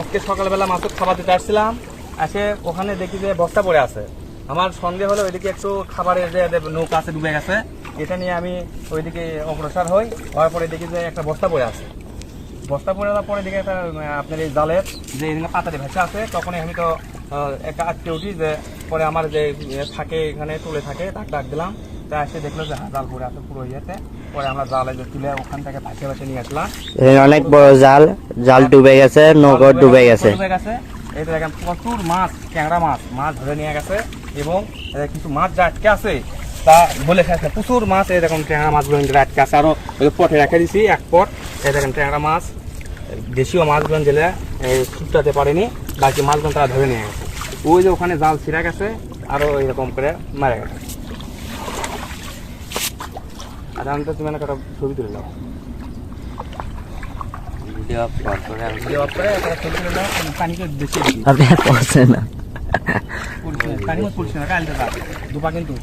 আজকে সকালবেলা মাছের খাবার দিতে আসছিলাম, এসে ওখানে দেখি যে বস্তা পড়ে আছে। আমার সন্দেহ হলো ওইদিকে একটু খাবারের যে নৌকা আছে ডুবে গেছে, এটা নিয়ে আমি ওইদিকে অগ্রসর হই, হওয়ার পরে দেখি যে একটা বস্তা পড়ে আছে। বস্তা পড়ে যাওয়ার পরে দিকে একটা আপনার এই জালের যে এখানে পাতাতে ভেসে আছে, তখনই আমি তো একটা আটকে উঠি যে, পরে আমার যে থাকে এখানে তুলে থাকে, তাকে ডাক দিলাম। তা এসে দেখল যে হ্যাঁ জাল পড়ে আছে পুরো ইয়েতে। পরে আমরা জালে যে তুলে ওখান থেকে ভাসে ভাসে নিয়ে আসলাম। অনেক বড় জাল জাল ডুবে গেছে নৌকা ডুবে গেছে ডুবে গেছে। এই দেখেন প্রচুর মাছ ট্যাংরা মাছ মাছ ধরে নিয়ে গেছে এবং কিছু মাছ যা আটকে আছে তা বলে খাচ্ছে প্রচুর মাছ এই দেখুন ট্যাংরা মাছগুলো আটকে আছে। আরও ওই যে পটে রেখে দিছি এক পট এই দেখেন ট্যাংরা মাছ দেশীয় মাছগুলো জেলে ছুটাতে পারেনি বাকি মাছগুলো তারা ধরে নিয়ে গেছে। ওই যে ওখানে জাল ছিঁড়ে গেছে আরও এরকম করে মারা গেছে। আর তো তুমি একটা ছবি তুলে নাও। ভিডিও অফ করে একটা ছবি তুলে নাও পানিকে বেশি আপনি আর পড়ছেন না। পানি পড়ছে না কালকে দুপা কিন্তু।